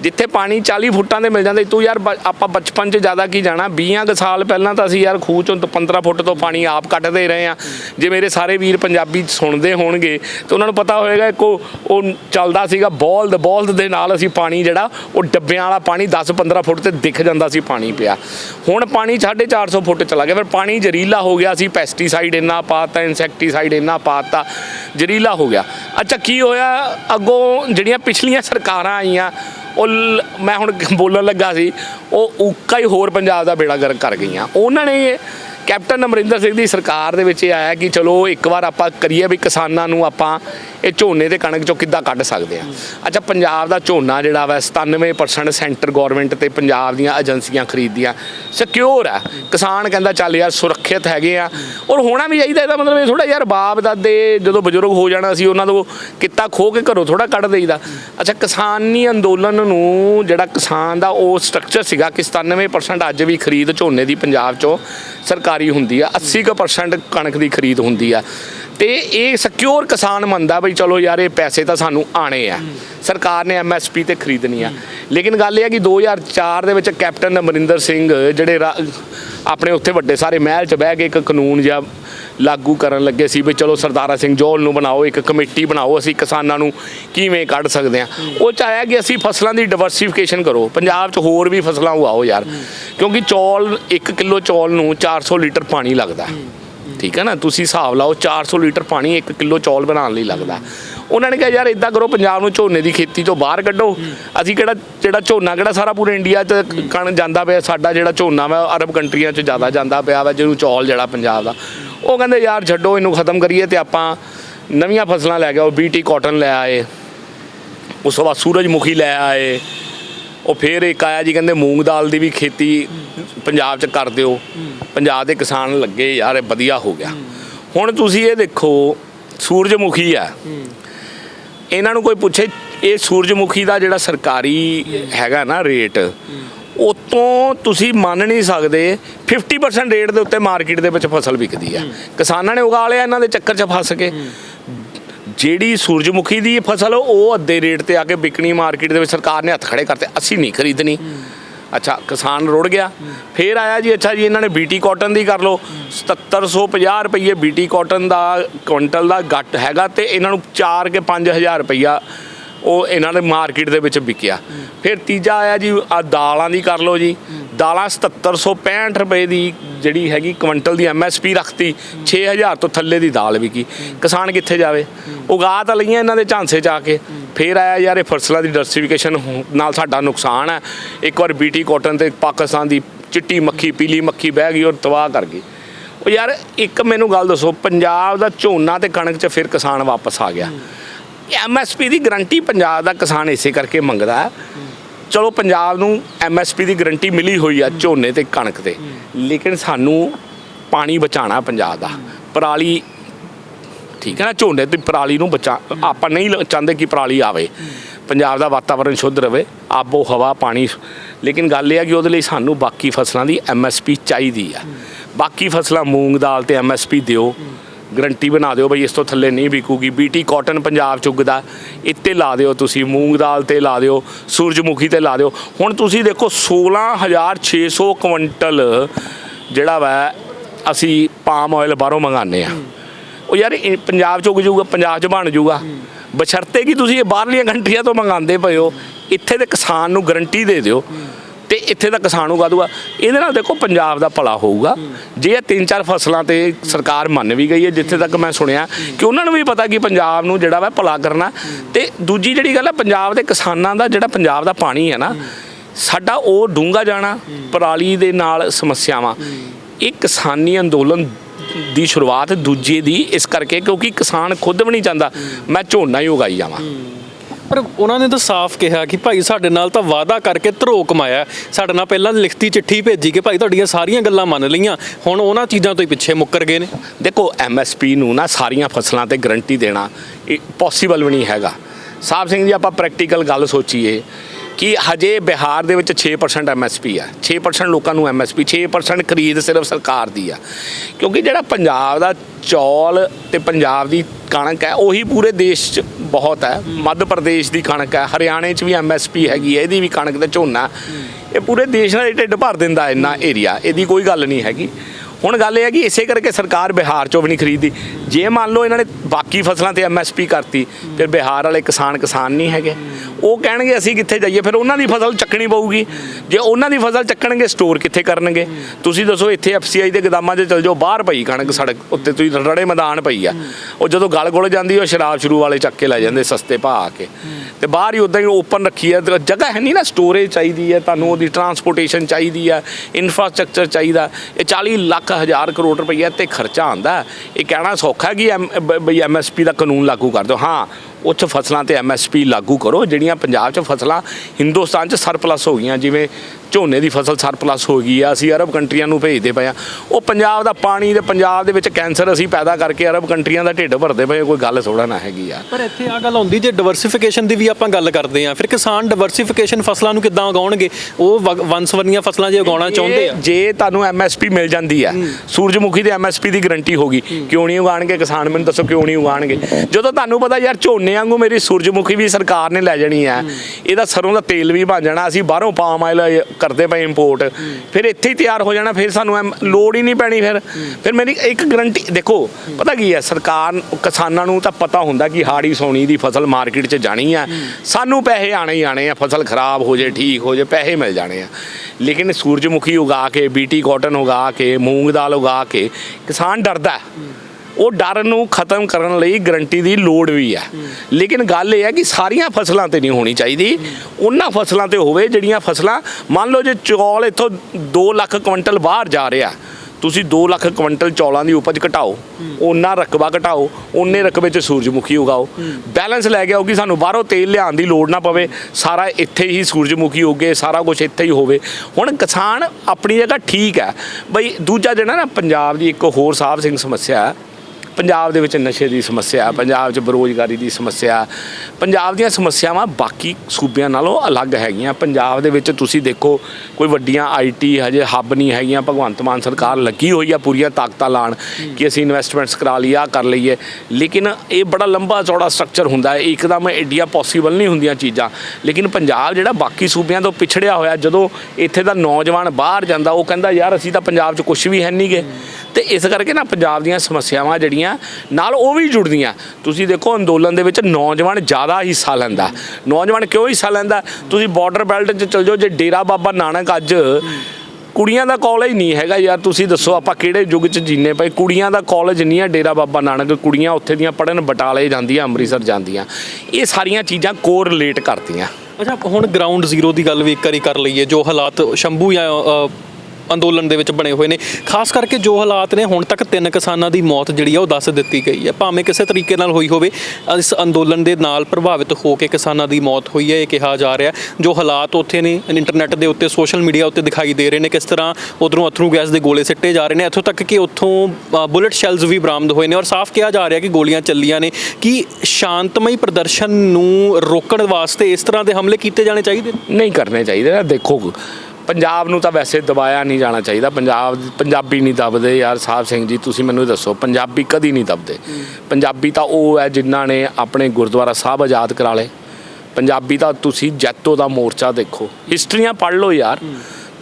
ਜਿੱਥੇ ਪਾਣੀ 40 ਫੁੱਟਾਂ ਦੇ ਮਿਲ ਜਾਂਦਾ ਤੂੰ ਯਾਰ ਬ- ਆਪਾਂ ਬਚਪਨ 'ਚ ਜ਼ਿਆਦਾ ਕੀ ਜਾਣਾ? 20 ਕੁ ਸਾਲ ਪਹਿਲਾਂ ਤਾਂ ਅਸੀਂ ਯਾਰ ਖੂਹ ਚੋਂ ਤਾਂ 15 ਫੁੱਟ ਤੋਂ ਪਾਣੀ ਆਪ ਕੱਢਦੇ ਰਹੇ ਆ ਜੇ ਮੇਰੇ ਸਾਰੇ ਵੀਰ ਪੰਜਾਬੀ ਸੁਣਦੇ ਹੋਣਗੇ, ਤਾਂ ਉਹਨਾਂ ਨੂੰ ਪਤਾ ਹੋਏਗਾ ਇੱਕ ਉਹ ਚੱਲਦਾ ਸੀਗਾ ਬੋਲਦ ਬੋਲਦ ਦੇ ਨਾਲ ਅਸੀਂ ਪਾਣੀ ਜਿਹੜਾ, ਉਹ ਡੱਬਿਆਂ ਵਾਲਾ ਪਾਣੀ 10-15 ਫੁੱਟ ਤੇ ਦਿਖ ਜਾਂਦਾ ਸੀ ਪਾਣੀ ਪਿਆ। ਹੁਣ ਪਾਣੀ 450 ਫੁੱਟ ਚਲਾ ਗਿਆ, ਫਿਰ ਪਾਣੀ ਜ਼ਹਿਰੀਲਾ ਹੋ ਗਿਆ ਸੀ ਪੈਸਟੀਸਾਈਡ ਇੰਨਾ ਪਾਤਾ ਇਨਸੈਕਟੀਸਾਈਡ ਇੰਨਾ ਪਾਤਾ ਜ਼ਹਿਰੀਲਾ ਹੋ ਗਿਆ। ਅੱਛਾ, ਕੀ ਹੋਇਆ? ਅੱਗੋਂ ਜਿਹੜੀਆਂ ਪਿਛਲੀਆਂ ਸਰਕਾਰਾਂ ਆਈਆਂ ਉਹ ਲ- ਮੈਂ ਹੁਣ ਬੋਲਣ ਲੱਗਾ ਸੀ, ਉਹ ਊਕਾ ਹੀ ਹੋਰ ਪੰਜਾਬ ਦਾ ਬੇੜਾ ਗਰਕ ਕਰ ਗਈਆਂ। ਉਹਨਾਂ ਨੇ ਕੈਪਟਨ ਅਮਰਿੰਦਰ ਸਿੰਘ ਦੀ ਸਰਕਾਰ ਦੇ ਵਿੱਚ ਇਹ ਆਇਆ ਕਿ ਚਲੋ ਇੱਕ ਵਾਰ ਆਪਾਂ ਕਰੀਏ ਵੀ ਕਿਸਾਨਾਂ ਨੂੰ ਆਪਾਂ ਇਹ ਝੋਨੇ ਤੇ ਕਣਕ ਚੋਂ ਕਿੱਦਾਂ ਕੱਢ ਸਕਦੇ ਆ ਅੱਛਾ, ਪੰਜਾਬ ਦਾ ਝੋਨਾ ਜਿਹੜਾ ਵਾ 97% ਸੈਂਟਰ ਗਵਰਨਮੈਂਟ ਤੇ ਪੰਜਾਬ ਦੀਆਂ ਏਜੰਸੀਆਂ ਖਰੀਦਦੀਆਂ। ਸਿਕਿਉਰ ਆ। ਕਿਸਾਨ ਕਹਿੰਦਾ, ਚੱਲ ਯਾਰ ਸੁਰੱਖਿਅਤ ਹੈਗੇ ਆ। ਔਰ ਹੋਣਾ ਵੀ ਚਾਹੀਦਾ, ਇਹਦਾ ਮਤਲਬ ਇਹ ਥੋੜਾ ਯਾਰ ਬਾਪ ਦਾਦੇ ਜਦੋਂ ਬਜ਼ੁਰਗ ਹੋ ਜਾਣਾ ਸੀ ਉਹਨਾਂ ਤੋਂ ਕਿੱਤਾ ਖੋ ਕੇ ਘਰੋਂ ਥੋੜਾ ਕੱਢ ਦੇਈਦਾ। ਅੱਛਾ, ਕਿਸਾਨੀ ਅੰਦੋਲਨ ਨੂੰ ਜਿਹੜਾ ਕਿਸਾਨ ਦਾ ਉਹ ਸਟਰਕਚਰ ਸੀਗਾ ਕਿ 97% ਅੱਜ ਵੀ ਖਰੀਦ ਝੋਨੇ ਦੀ ਪੰਜਾਬ ਚੋਂ ਸਰਕਾਰ ਹੁੰਦੀ ਆ 80% ਕਣਕ ਦੀ ਖਰੀਦ ਹੁੰਦੀ ਆ। ਤੇ ਇਹ ਸਿਕਿਉਰ ਕਿਸਾਨ ਮੰਨਦਾ ਬਈ ਚਲੋ ਯਾਰ ਇਹ ਪੈਸੇ ਤਾਂ ਸਾਨੂੰ ਆਣੇ ਆ। ਸਰਕਾਰ ਨੇ ਐਮਐਸਪੀ ਤੇ ਖਰੀਦਣੀ ਆ। ਲੇਕਿਨ ਗੱਲ ਇਹ ਹੈ ਕਿ 2004 ਦੇ ਵਿੱਚ ਕੈਪਟਨ ਅਮਰਿੰਦਰ ਸਿੰਘ, ਜਿਹੜੇ ਆਪਣੇ ਉੱਥੇ ਵੱਡੇ ਸਾਰੇ ਮਹਿਲ 'ਚ ਬਹਿ ਕੇ ਇੱਕ ਕਾਨੂੰਨ ਜਾਂ ਲਾਗੂ ਕਰਨ ਲੱਗੇ ਸੀ ਵੀ ਚਲੋ ਸਰਦਾਰਾ ਸਿੰਘ ਜੋਲ ਨੂੰ ਬਣਾਓ, ਇੱਕ ਕਮੇਟੀ ਬਣਾਓ, ਅਸੀਂ ਕਿਸਾਨਾਂ ਨੂੰ ਕਿਵੇਂ ਕੱਢ ਸਕਦੇ ਆ ਉਹ ਚ ਆਇਆ ਕਿ ਅਸੀਂ ਫਸਲਾਂ ਦੀ ਡਿਵਰਸਿਫਿਕੇਸ਼ਨ ਕਰੋ, ਪੰਜਾਬ 'ਚ ਹੋਰ ਵੀ ਫਸਲਾਂ ਉਗਾਓ ਯਾਰ। ਕਿਉਂਕਿ ਚੌਲ 1 ਕਿਲੋ ਚੌਲ ਨੂੰ 400 ਲੀਟਰ ਪਾਣੀ ਲੱਗਦਾ। ਠੀਕ ਹੈ ਨਾ? ਤੁਸੀਂ ਹਿਸਾਬ ਲਾਓ 400 ਲੀਟਰ ਪਾਣੀ 1 ਕਿਲੋ ਚੌਲ ਬਣਾਉਣ ਲਈ ਲੱਗਦਾ। ਉਹਨਾਂ ਨੇ ਕਿਹਾ, ਯਾਰ ਇਦਾਂ ਕਰੋ, ਪੰਜਾਬ ਨੂੰ ਝੋਨੇ ਦੀ ਖੇਤੀ ਤੋਂ ਬਾਹਰ ਕੱਢੋ। ਅਸੀਂ ਕਿਹੜਾ, ਜਿਹੜਾ ਝੋਨਾ, ਕਿਹੜਾ ਸਾਰਾ ਪੂਰੇ ਇੰਡੀਆ 'ਚ ਕਣ ਜਾਂਦਾ ਪਿਆ, ਸਾਡਾ ਜਿਹੜਾ ਝੋਨਾ ਵਾ, ਅਰਬ ਕੰਟਰੀਆਂ 'ਚ ਜ਼ਿਆਦਾ ਜਾਂਦਾ ਪਿਆ ਵਾ, ਜਿਹਨੂੰ ਚੌਲ ਜਿਹੜਾ ਪੰਜਾਬ ਦਾ। ਉਹ ਕਹਿੰਦੇ, ਯਾਰ ਛੱਡੋ, ਇਹਨੂੰ ਖਤਮ ਕਰੀਏ ਤੇ ਆਪਾਂ ਨਵੀਆਂ ਫਸਲਾਂ ਲੈ ਕੇ ਆਓ ਬੀਟੀ ਕਾਟਨ ਲੈ ਆਏ, ਉਸ ਤੋਂ ਬਾਅਦ ਸੂਰਜਮੁਖੀ ਲੈ ਆਏ, ਉਹ ਫੇਰ ਇੱਕ ਆਇਆ ਜੀ ਕਹਿੰਦੇ, ਮੂੰਗ ਦਾਲ ਦੀ ਵੀ ਖੇਤੀ ਪੰਜਾਬ 'ਚ ਕਰ ਦਿਓ, ਪੰਜਾਬ ਦੇ ਕਿਸਾਨ ਲੱਗੇ, ਯਾਰ ਇਹ ਵਧੀਆ ਹੋ ਗਿਆ। ਹੁਣ ਤੁਸੀਂ ਇਹ ਦੇਖੋ, ਸੂਰਜਮੁਖੀ ਆ। ਇਹਨਾਂ ਨੂੰ ਕੋਈ ਪੁੱਛੇ, ਇਹ ਸੂਰਜਮੁਖੀ ਦਾ ਜਿਹੜਾ ਸਰਕਾਰੀ ਹੈਗਾ ਨਾ ਰੇਟ ਉਤੋਂ ਤੁਸੀਂ ਮੰਨ ਨਹੀਂ ਸਕਦੇ 50% ਰੇਟ ਦੇ ਉੱਤੇ ਮਾਰਕੀਟ ਦੇ ਵਿੱਚ ਫਸਲ ਵਿਕਦੀ ਆ। ਕਿਸਾਨਾਂ ਨੇ ਉਗਾ ਲਿਆ ਇਹਨਾਂ ਦੇ ਚੱਕਰ 'ਚ ਫਸ ਕੇ। ਜਿਹੜੀ ਸੂਰਜਮੁਖੀ ਦੀ ਫਸਲ ਉਹ ਅੱਧੇ ਰੇਟ ਤੇ ਆ ਕੇ ਵਿਕਣੀ ਮਾਰਕੀਟ ਦੇ ਵਿੱਚ ਸਰਕਾਰ ਨੇ ਹੱਥ ਖੜੇ ਕਰਤੇ ਅਸੀਂ ਨਹੀਂ ਖਰੀਦਣੀ। ਅੱਛਾ ਕਿਸਾਨ ਰੁੜ ਗਿਆ। ਫੇਰ ਆਇਆ ਜੀ ਅੱਛਾ ਜੀ ਇਹਨਾਂ ਨੇ ਬੀਟੀ ਕਾਟਨ ਦੀ ਕਰ ਲਓ। 7750 ਰੁਪਏ ਬੀਟੀ ਕਾਟਨ ਦਾ ਕੁਇੰਟਲ ਦਾ ਗੱਟ ਹੈਗਾ ਤੇ ਇਹਨਾਂ ਨੂੰ 4 ਕੇ 5000 ਰੁਪਈਆ ਉਹ ਇਹਨਾਂ ਦੇ ਮਾਰਕੀਟ ਦੇ ਵਿੱਚ ਵਿਕਿਆ। ਫਿਰ ਤੀਜਾ ਆਇਆ ਜੀ ਆ ਦਾਲਾਂ ਦੀ ਕਰ ਲਓ ਜੀ। ਦਾਲਾਂ 7765 ਰੁਪਏ ਦੀ ਜਿਹੜੀ ਹੈਗੀ ਕੁਇੰਟਲ ਦੀ ਐਮਐਸਪੀ ਰੱਖਤੀ 6000 ਤੋਂ ਥੱਲੇ ਦੀ ਦਾਲ ਵਿਕੀ। ਕਿਸਾਨ ਕਿੱਥੇ ਜਾਵੇ? ਉਗਾ ਤਾਂ ਲਈਆਂ ਇਹਨਾਂ ਦੇ ਝਾਂਸੇ ਚ ਆ ਕੇ। ਫਿਰ ਆਇਆ ਯਾਰ, ਇਹ ਫਸਲਾਂ ਦੀ ਡਿਵਰਸਿਫਿਕੇਸ਼ਨ ਨਾਲ ਸਾਡਾ ਨੁਕਸਾਨ ਹੈ। ਇੱਕ ਵਾਰ ਬੀਟੀ ਕਾਟਨ ਤੇ ਪਾਕਿਸਤਾਨ ਦੀ ਚਿੱਟੀ ਮੱਖੀ, ਪੀਲੀ ਮੱਖੀ ਬਹਿ ਗਈ ਔਰ ਤਬਾਹ ਕਰ ਗਈ। ਉਹ ਯਾਰ, ਇੱਕ ਮੈਨੂੰ ਗੱਲ ਦੱਸੋ, ਪੰਜਾਬ ਦਾ ਝੋਨਾ ਤੇ ਕਣਕ 'ਚ ਫਿਰ ਕਿਸਾਨ ਵਾਪਸ ਆ ਗਿਆ। ਐਮਐਸਪੀ ਦੀ ਗਰੰਟੀ ਪੰਜਾਬ ਦਾ ਕਿਸਾਨ ਇਸੇ ਕਰਕੇ ਮੰਗਦਾ ਹੈ। ਚਲੋ ਪੰਜਾਬ ਨੂੰ ਐਮਐਸਪੀ ਦੀ ਗਰੰਟੀ ਮਿਲੀ ਹੋਈ ਆ ਝੋਨੇ ਤੇ ਕਣਕ ਤੇ। ਲੇਕਿਨ ਸਾਨੂੰ ਪਾਣੀ ਬਚਾਉਣਾ ਪੰਜਾਬ ਦਾ। ਪਰਾਲੀ, ਠੀਕ ਹੈ ਨਾ, ਝੋਨੇ ਤੇ ਪਰਾਲੀ ਨੂੰ ਬਚਾ ਆਪਾਂ ਨਹੀਂ ਚਾਹੁੰਦੇ ਕਿ ਪਰਾਲੀ ਆਵੇ। ਪੰਜਾਬ ਦਾ ਵਾਤਾਵਰਣ ਸ਼ੁੱਧ ਰਵੇ, ਆਬੋ ਹਵਾ, ਪਾਣੀ ਲੇਕਿਨ ਗੱਲ ਇਹ ਹੈ ਕਿ ਉਹਦੇ ਲਈ ਸਾਨੂੰ ਬਾਕੀ ਫਸਲਾਂ ਦੀ ਐਮਐਸਪੀ ਚਾਹੀਦੀ ਆ। ਬਾਕੀ ਫਸਲਾਂ ਮੂੰਗ ਦਾਲ ਤੇ ਐਮਐਸਪੀ ਦਿਓ। ਗਰੰਟੀ ਬਣਾ ਦਿਓ ਬਈ, ਇਸ ਤੋਂ ਥੱਲੇ ਨਹੀਂ ਵਿਕੂਗੀ। ਬੀਟੀ ਕਾਟਨ ਪੰਜਾਬ ਚ ਉੱਗਦਾ, ਇੱਥੇ ਲਾ ਦਿਓ ਤੁਸੀਂ, ਮੂੰਗ ਦਾਲ ਤੇ ਲਾ ਦਿਓ, ਸੂਰਜਮੁਖੀ ਤੇ ਲਾ ਦਿਓ। ਹੁਣ ਤੁਸੀਂ ਦੇਖੋ 16600 ਕੁਇੰਟਲ ਜਿਹੜਾ ਵਾ, ਅਸੀਂ ਪਾਮ ਆਇਲ ਬਾਹਰੋਂ ਮੰਗਾਉਂਦੇ ਆ ਉਹ ਯਾਰ ਪੰਜਾਬ ਚ ਉੱਗ ਜਾਊਗਾ, ਪੰਜਾਬ ਚ ਬਣ ਜਾਊਗਾ। ਬਸ਼ਰਤੇ ਕਿ ਤੁਸੀਂ ਇਹ ਬਾਹਰਲੀਆਂ ਕੰਟਰੀਆਂ ਤੋਂ ਮੰਗਾਉਂਦੇ ਪਏ ਹੋ? ਇੱਥੇ ਦੇ ਕਿਸਾਨ ਨੂੰ ਗਰੰਟੀ ਦੇ ਦਿਓ। ਤੇ ਇੱਥੇ ਦਾ ਕਿਸਾਨ ਉਗਾ ਦੂਗਾ ਇਹਦੇ ਨਾਲ ਦੇਖੋ ਪੰਜਾਬ ਦਾ ਭਲਾ ਹੋਊਗਾ। ਜੇ ਇਹ ਤਿੰਨ ਚਾਰ ਫਸਲਾਂ ਤੇ ਸਰਕਾਰ ਮੰਨ ਵੀ ਗਈ ਹੈ, ਜਿੱਥੇ ਤੱਕ ਮੈਂ ਸੁਣਿਆ ਕਿ ਉਹਨਾਂ ਨੂੰ ਵੀ ਪਤਾ ਕਿ ਪੰਜਾਬ ਨੂੰ ਜਿਹੜਾ ਵਾ ਭਲਾ ਕਰਨਾ। ਤੇ ਦੂਜੀ ਜਿਹੜੀ ਗੱਲ ਹੈ ਪੰਜਾਬ ਦੇ ਕਿਸਾਨਾਂ ਦਾ ਜਿਹੜਾ ਪੰਜਾਬ ਦਾ ਪਾਣੀ ਹੈ ਨਾ, ਸਾਡਾ ਉਹ ਡੂੰਘਾ ਜਾਣਾ, ਪਰਾਲੀ ਦੇ ਨਾਲ ਸਮੱਸਿਆਵਾਂ। ਇਹ ਕਿਸਾਨੀ ਅੰਦੋਲਨ ਦੀ ਸ਼ੁਰੂਆਤ ਦੂਜੇ ਦੀ ਇਸ ਕਰਕੇ ਕਿਉਂਕਿ ਕਿਸਾਨ ਖੁਦ ਵੀ ਨਹੀਂ ਚਾਹੁੰਦਾ, ਮੈਂ ਝੋਨਾ ਹੀ ਉਗਾਈ ਜਾਵਾਂ। ਪਰ ਉਹਨਾਂ ਨੇ ਤਾਂ ਸਾਫ਼ ਕਿਹਾ ਕਿ ਭਾਈ ਸਾਡੇ ਨਾਲ ਤਾਂ ਵਾਅਦਾ ਕਰਕੇ ਧਰੋ ਕਮਾਇਆ ਸਾਡੇ ਨਾਲ ਪਹਿਲਾਂ ਲਿਖਤੀ ਚਿੱਠੀ ਭੇਜੀ ਕਿ ਭਾਈ ਤੁਹਾਡੀਆਂ ਸਾਰੀਆਂ ਗੱਲਾਂ ਮੰਨ ਲਈਆਂ। ਹੁਣ ਉਹਨਾਂ ਚੀਜ਼ਾਂ ਤੋਂ ਹੀ ਪਿੱਛੇ ਮੁੱਕਰ ਗਏ ਨੇ। ਦੇਖੋ ਐਮਐਸਪੀ ਨੂੰ ਨਾ ਸਾਰੀਆਂ ਫਸਲਾਂ ਤੇ ਗਰੰਟੀ ਦੇਣਾ ਇਹ ਪੋਸੀਬਲ ਵੀ ਨਹੀਂ ਹੈਗਾ। ਸਾਹਿਬ ਸਿੰਘ ਜੀ, ਆਪਾਂ ਪ੍ਰੈਕਟੀਕਲ ਗੱਲ ਸੋਚੀਏ। ਕਿ ਹਜੇ ਬਿਹਾਰ ਦੇ ਵਿੱਚ 6% ਐਮਐਸਪੀ ਆ। 6% ਲੋਕਾਂ ਨੂੰ ਐਮਐਸਪੀ 6% ਖਰੀਦ ਸਿਰਫ ਸਰਕਾਰ ਦੀ ਆ। ਕਿਉਂਕਿ ਜਿਹੜਾ ਪੰਜਾਬ ਦਾ ਚੌਲ ਤੇ ਪੰਜਾਬ ਦੀ ਕਣਕ ਹੈ, ਉਹੀ ਪੂਰੇ ਦੇਸ਼ 'ਚ ਬਹੁਤ ਹੈ। ਮੱਧ ਪ੍ਰਦੇਸ਼ ਦੀ ਕਣਕ ਹੈ, ਹਰਿਆਣੇ 'ਚ ਵੀ ਐਮਐਸਪੀ ਹੈਗੀ ਹੈ, ਇਹਦੀ ਵੀ ਕਣਕ ਤੇ ਝੋਨਾ। ਇਹ ਪੂਰੇ ਦੇਸ਼ ਨਾਲ ਢਿੱਡ ਭਰ ਦਿੰਦਾ ਇੰਨਾ ਏਰੀਆ ਇਹਦੀ ਕੋਈ ਗੱਲ ਨਹੀਂ ਹੈਗੀ। ਹੁਣ ਗੱਲ ਇਹ ਹੈ ਕਿ ਇਸੇ ਕਰਕੇ ਸਰਕਾਰ ਬਿਹਾਰ ਚੋਂ ਵੀ ਨਹੀਂ ਖਰੀਦਦੀ ਜੇ ਮੰਨ ਲਓ ਇਹਨਾਂ ਨੇ ਬਾਕੀ ਫਸਲਾਂ ਤੇ ਐਮਐਸਪੀ ਕਰਤੀ, ਫਿਰ ਬਿਹਾਰ ਵਾਲੇ ਕਿਸਾਨ ਕਿਸਾਨ ਨਹੀਂ ਹੈਗੇ। ਉਹ ਕਹਿਣਗੇ ਅਸੀਂ ਕਿੱਥੇ ਜਾਈਏ, ਫਿਰ ਉਹਨਾਂ ਦੀ ਫਸਲ ਚੱਕਣੀ ਪਊਗੀ। ਜੇ ਉਹਨਾਂ ਦੀ ਫਸਲ ਚੱਕਣਗੇ ਸਟੋਰ ਕਿੱਥੇ ਕਰਨਗੇ? ਤੁਸੀਂ ਦੱਸੋ, ਇੱਥੇ ਐਫਸੀਆਈ ਦੇ ਗਦਾਮਾਂ 'ਚ ਚਲ ਜਾਓ, ਬਾਹਰ ਪਈ ਕਣਕ ਸੜਕ, ਉੱਤੇ ਤੁਸੀਂ ਰੜੇ ਮੈਦਾਨ ਪਈ ਆ। ਉਹ ਜਦੋਂ ਗਲ ਗੁਲ ਜਾਂਦੀ, ਉਹ ਸ਼ਰਾਬ ਸ਼ੁਰੂ ਵਾਲੇ ਚੱਕ ਕੇ ਲੈ ਜਾਂਦੇ, ਸਸਤੇ ਭਾਅ ਆ ਕੇ। ਤੇ ਬਾਹਰ ਹੀ ਉਦਾਂ ਹੀ ਓਪਨ ਰੱਖੀ ਹੈ ਜਗ੍ਹਾ ਹੈ ਨਹੀਂ ਨਾ ਸਟੋਰੇਜ ਚਾਹੀਦੀ ਹੈ ਤੁਹਾਨੂੰ ਉਹਦੀ ਟਰਾਂਸਪੋਰਟੇਸ਼ਨ ਚਾਹੀਦੀ ਆ ਇਨਫਰਾਸਟ੍ਰਕਚਰ ਚਾਹੀਦਾ। ਇਹ 40 ਲੱਖ, ਹਜ਼ਾਰ ਕਰੋੜ ਰੁਪਈਆ ਤੇ ਖਰਚਾ ਆਂਦਾ ਇਹ ਕਹਿਣਾ ਸੌਖਾ ਕਿ ਐਮ- ਬ- ਬਈ ਐਮਐਸਪੀ ਦਾ ਕਾਨੂੰਨ ਲਾਗੂ ਕਰ ਦਿਓ। ਹਾਂ ਉੱਚ ਫਸਲਾਂ ਤੇ ਐਮਐਸਪੀ ਲਾਗੂ ਕਰੋ, ਜਿਹੜੀਆਂ ਪੰਜਾਬ 'ਚ ਫਸਲਾਂ ਹਿੰਦੁਸਤਾਨ 'ਚ ਸਰਪਲਸ ਹੋ ਗਈਆਂ, ਜਿਵੇਂ ਝੋਨੇ ਦੀ ਫਸਲ ਸਰਪਲਸ ਹੋ ਗਈ ਆ ਅਸੀਂ ਅਰਬ ਕੰਟਰੀਆਂ ਨੂੰ ਭੇਜਦੇ ਪਏ ਆ। ਉਹ ਪੰਜਾਬ ਦਾ ਪਾਣੀ ਤੇ ਪੰਜਾਬ ਦੇ ਵਿੱਚ ਕੈਂਸਰ ਅਸੀਂ ਪੈਦਾ ਕਰਕੇ ਅਰਬ ਕੰਟਰੀਆਂ ਦਾ ਢਿੱਡ ਭਰਦੇ ਪਏ ਕੋਈ ਗੱਲ ਥੋੜਾ ਨਾ ਹੈਗੀ ਆ ਪਰ ਇੱਥੇ ਆ ਗੱਲ ਆਉਂਦੀ ਜੇ ਡਿਵਰਸਿਫਿਕੇਸ਼ਨ ਦੀ ਵੀ ਆਪਾਂ ਗੱਲ ਕਰਦੇ ਆ ਫਿਰ ਕਿਸਾਨ ਡਿਵਰਸਿਫਿਕੇਸ਼ਨ ਫਸਲਾਂ ਨੂੰ ਕਿੱਦਾਂ ਉਗਾਉਣਗੇ? ਉਹ ਵ- ਵੰਸਵਰਨੀਆਂ ਫਸਲਾਂ ਜੇ ਉਗਾਉਣਾ ਚਾਹੁੰਦੇ ਆ। ਜੇ- ਤੁਹਾਨੂੰ ਐਮਐਸਪੀ ਮਿਲ ਜਾਂਦੀ ਹੈ। ਸੂਰਜਮੁਖੀ ਦੇ ਐਮਐਸਪੀ ਦੀ ਗਾਰੰਟੀ ਹੋਗੀ ਕਿਉਂ ਨਹੀਂ ਉਗਾਣਗੇ ਕਿਸਾਨ? ਮੈਨੂੰ ਦੱਸੋ ਕਿਉਂ ਨਹੀਂ ਉਗਾਣਗੇ ਜਦੋਂ ਤੁਹਾਨੂੰ ਪਤਾ ਯਾਰ ਝੋਨੇ ਵਾਂਗੂ ਮੇਰੀ ਸੂਰਜਮੁਖੀ ਵੀ ਸਰਕਾਰ ਨੇ ਲੈ ਜਾਣੀ ਹੈ। ਇਹਦਾ ਸਰੋਂ ਦਾ ਤੇਲ ਵੀ ਬਣ ਜਾਣਾ ਅਸੀਂ ਬਾਹਰੋਂ ਪਾਮ ਆਇਲ ਕਰਦੇ ਪਏ ਇੰਪੋਰਟ ਫਿਰ ਇੱਥੇ ਹੀ ਤਿਆਰ ਹੋ ਜਾਣਾ, ਫਿਰ ਸਾਨੂੰ ਐਮ- ਲੋੜ ਹੀ ਨਹੀਂ ਪੈਣੀ ਫਿਰ। ਫਿਰ ਮੇਰੀ ਇੱਕ ਗਰੰਟੀ ਦੇਖੋ, ਪਤਾ ਕੀ ਹੈ, ਸਰਕਾਰ, ਕਿਸਾਨਾਂ ਨੂੰ ਤਾਂ ਪਤਾ ਹੁੰਦਾ ਕਿ ਹਾੜੀ ਸੋਣੀ ਦੀ ਫਸਲ ਮਾਰਕੀਟ 'ਚ ਜਾਣੀ ਆ। ਸਾਨੂੰ ਪੈਸੇ ਆਣੇ ਹੀ ਆਣੇ ਆ, ਫਸਲ ਖਰਾਬ ਹੋ ਜੇ, ਠੀਕ ਹੋ ਜੇ, ਪੈਸੇ ਮਿਲ ਜਾਣੇ ਆ। ਲੇਕਿਨ ਸੂਰਜਮੁਖੀ ਉਗਾ ਕੇ ਬੀਟੀ ਕਾਟਨ ਉਗਾ ਕੇ, ਮੂੰਗ ਦਾਲ ਉਗਾ ਕੇ, ਕਿਸਾਨ ਡਰਦਾ। ਉਹ ਡਰ ਨੂੰ ਖਤਮ ਕਰਨ ਲਈ ਗਰੰਟੀ ਦੀ ਲੋੜ ਵੀ ਹੈ। ਲੇਕਿਨ ਗੱਲ ਇਹ ਹੈ ਕਿ ਸਾਰੀਆਂ ਫਸਲਾਂ ਤੇ ਨਹੀਂ ਹੋਣੀ ਚਾਹੀਦੀ। ਉਹਨਾਂ ਫਸਲਾਂ ਤੇ ਹੋਵੇ ਜਿਹੜੀਆਂ ਫਸਲਾਂ, ਮੰਨ ਲਓ ਜੇ ਚੌਲ ਇੱਥੋਂ 2 ਲੱਖ ਕੁਇੰਟਲ ਬਾਹਰ ਜਾ ਰਿਹਾ, ਤੁਸੀਂ 2 ਲੱਖ ਕੁਇੰਟਲ ਚੌਲਾਂ ਦੀ ਉਪਜ ਘਟਾਓ, ਉਹਨਾਂ ਰਕਬਾ ਘਟਾਓ, ਉਹਨੇ ਰਕਬੇ 'ਚ ਸੂਰਜਮੁਖੀ ਉਗਾਓ। ਬੈਲੈਂਸ ਲੈ ਕੇ ਆਓ ਕਿ ਸਾਨੂੰ ਬਾਹਰੋਂ ਤੇਲ ਲਿਆਉਣ ਦੀ ਲੋੜ ਨਾ ਪਵੇ, ਸਾਰਾ ਇੱਥੇ ਹੀ ਸੂਰਜਮੁਖੀ ਉਗੇ, ਸਾਰਾ ਕੁਝ ਇੱਥੇ ਹੀ ਹੋਵੇ। ਹੁਣ ਕਿਸਾਨ ਆਪਣੀ ਜਗ੍ਹਾ ਠੀਕ ਹੈ। ਬਈ ਦੂਜਾ ਜਿਹੜਾ ਨਾ ਪੰਜਾਬ ਦੀ ਇੱਕ ਹੋਰ ਸਾਹਿਬ ਸਿੰਘ ਸਮੱਸਿਆ ਹੈ ਪੰਜਾਬ ਦੇ ਵਿੱਚ ਨਸ਼ੇ ਦੀ ਸਮੱਸਿਆ ਪੰਜਾਬ 'ਚ ਬੇਰੁਜ਼ਗਾਰੀ ਦੀ ਸਮੱਸਿਆ ਪੰਜਾਬ ਦੀਆਂ ਸਮੱਸਿਆਵਾਂ ਬਾਕੀ ਸੂਬਿਆਂ ਨਾਲੋਂ ਅਲੱਗ ਹੈਗੀਆਂ। ਪੰਜਾਬ ਦੇ ਵਿੱਚ ਤੁਸੀਂ ਦੇਖੋ ਕੋਈ ਵੱਡੀਆਂ ਆਈਟੀ ਹਜੇ ਹੱਬ ਨਹੀਂ ਹੈਗੀਆਂ ਭਗਵੰਤ ਮਾਨ ਸਰਕਾਰ ਲੱਗੀ ਹੋਈ ਆ ਪੂਰੀਆਂ ਤਾਕਤਾਂ ਲਾਣ ਕਿ ਅਸੀਂ ਇਨਵੈਸਟਮੈਂਟਸ ਕਰਾ ਲਈ ਆ ਕਰ ਲਈਏ। ਲੇਕਿਨ ਇਹ ਬੜਾ ਲੰਬਾ ਚੌੜਾ ਸਟਰਕਚਰ ਹੁੰਦਾ ਹੈ ਇੱਕਦਮ ਇੰਡੀਆ ਪੋਸੀਬਲ ਨਹੀਂ ਹੁੰਦੀਆਂ ਚੀਜ਼ਾਂ। ਲੇਕਿਨ ਪੰਜਾਬ ਜਿਹੜਾ ਬਾਕੀ ਸੂਬਿਆਂ ਤੋਂ ਪਿਛੜਿਆ ਹੋਇਆ ਜਦੋਂ ਇੱਥੇ ਦਾ ਨੌਜਵਾਨ ਬਾਹਰ ਜਾਂਦਾ ਉਹ ਕਹਿੰਦਾ ਯਾਰ ਅਸੀਂ ਤਾਂ ਪੰਜਾਬ 'ਚ ਕੁਝ ਵੀ ਹੈ ਨਹੀਂਗੇ ਤੇ ਇਸ ਕਰਕੇ ਨਾ ਪੰਜਾਬ ਦੀਆਂ ਸਮੱਸਿਆਵਾਂ ਜਿਹੜੀਆਂ ਨਾਲ ਉਹ ਵੀ ਜੁੜਦੀਆਂ। ਤੁਸੀਂ ਦੇਖੋ ਅੰਦੋਲਨ ਦੇ ਵਿੱਚ ਨੌਜਵਾਨ ਜ਼ਿਆਦਾ ਹਿੱਸਾ ਲੈਂਦਾ। ਨੌਜਵਾਨ ਕਿਉਂ ਹਿੱਸਾ ਲੈਂਦਾ? ਤੁਸੀਂ ਬਾਰਡਰ ਬੈਲਟ 'ਚ ਚਲ ਜਾਓ ਜੇ ਡੇਰਾ ਬਾਬਾ ਨਾਨਕ ਅੱਜ ਕੁੜੀਆਂ ਦਾ ਕਾਲਜ ਨਹੀਂ ਹੈਗਾ ਯਾਰ ਤੁਸੀਂ ਦੱਸੋ ਆਪਾਂ ਕਿਹੜੇ ਯੁੱਗ 'ਚ ਜੀਨੇ ਪਏ ਕੁੜੀਆਂ ਦਾ ਕਾਲਜ ਨਹੀਂ ਹੈ ਡੇਰਾ ਬਾਬਾ ਨਾਨਕ ਕੁੜੀਆਂ ਉੱਥੇ ਦੀਆਂ ਪੜਨ ਬਟਾਲੇ ਜਾਂਦੀਆਂ ਅੰਮ੍ਰਿਤਸਰ ਜਾਂਦੀਆਂ। ਇਹ ਸਾਰੀਆਂ ਚੀਜ਼ਾਂ ਕੋਰਿਲੇਟ ਕਰਦੀਆਂ। ਅੱਛਾ ਹੁਣ ਗਰਾਊਂਡ ਜ਼ੀਰੋ ਦੀ ਗੱਲ ਵੀ ਇੱਕ ਵਾਰੀ ਕਰ ਲਈਏ ਜੋ ਹਾਲਾਤ ਸ਼ੰਭੂ ਜਾਂ ਅ, ਅੰਦੋਲਨ ਦੇ ਵਿੱਚ ਬਣੇ ਹੋਏ ਨੇ। ਖਾਸ ਕਰਕੇ ਜੋ ਹਾਲਾਤ ਨੇ, ਹੁਣ ਤੱਕ ਤਿੰਨ ਕਿਸਾਨਾਂ ਦੀ ਮੌਤ ਜਿਹੜੀ ਆ, ਉਹ ਦੱਸ ਦਿੱਤੀ ਗਈ ਹੈ ਭਾਵੇਂ ਕਿਸੇ ਤਰੀਕੇ ਨਾਲ ਹੋਈ ਹੋਵੇ, ਇਸ ਅੰਦੋਲਨ ਦੇ ਨਾਲ ਪ੍ਰਭਾਵਿਤ ਹੋ ਕੇ ਕਿਸਾਨਾਂ ਦੀ ਮੌਤ ਹੋਈ ਹੈ, ਇਹ ਕਿਹਾ ਜਾ ਰਿਹਾ ਜੋ ਹਾਲਾਤ ਉੱਥੇ ਨੇ ਇੰਟਰਨੈਟ ਦੇ ਉੱਤੇ ਸੋਸ਼ਲ ਮੀਡੀਆ ਉੱਤੇ ਦਿਖਾਈ ਦੇ ਰਹੇ ਨੇ, ਕਿਸ ਤਰ੍ਹਾਂ ਉਧਰੋਂ ਅਥਰੂ ਗੈਸ ਦੇ ਗੋਲੇ ਸਿੱਟੇ ਜਾ ਰਹੇ ਨੇ। ਇੱਥੋਂ ਤੱਕ ਕਿ ਉੱਥੋਂ ਬੁਲਟ ਸ਼ੈਲਸ ਵੀ ਬਰਾਮਦ ਹੋਏ ਨੇ ਔਰ ਸਾਫ਼ ਕਿਹਾ ਜਾ ਰਿਹਾ ਕਿ ਗੋਲੀਆਂ ਚੱਲੀਆਂ ਨੇ। ਕਿ ਸ਼ਾਂਤਮਈ ਪ੍ਰਦਰਸ਼ਨ ਨੂੰ ਰੋਕਣ ਵਾਸਤੇ ਇਸ ਤਰ੍ਹਾਂ ਦੇ ਹਮਲੇ ਕੀਤੇ ਜਾਣੇ ਚਾਹੀਦੇ ਨਹੀਂ ਕਰਨੇ ਚਾਹੀਦੇ। ਦੇਖੋ ਪੰਜਾਬ ਨੂੰ ਤਾਂ ਵੈਸੇ ਦਬਾਇਆ ਨਹੀਂ ਜਾਣਾ ਚਾਹੀਦਾ। ਪੰਜਾਬ, ਪੰਜਾਬੀ ਨਹੀਂ ਦਬਦੇ। ਯਾਰ ਸਾਹਿਬ ਸਿੰਘ ਜੀ, ਤੁਸੀਂ ਮੈਨੂੰ ਦੱਸੋ, ਪੰਜਾਬੀ ਕਦੀ ਨਹੀਂ ਦਬਦੇ। ਪੰਜਾਬੀ ਤਾਂ ਉਹ ਹੈ ਜਿਨ੍ਹਾਂ ਨੇ ਆਪਣੇ ਗੁਰਦੁਆਰਾ ਸਾਹਿਬ ਆਜ਼ਾਦ ਕਰਾ ਲਏ। ਪੰਜਾਬੀ ਤਾਂ ਤੁਸੀਂ ਜੈਤੋ ਦਾ ਮੋਰਚਾ ਦੇਖੋ। ਹਿਸਟਰੀਆਂ ਪੜ੍ਹ ਲਓ ਯਾਰ।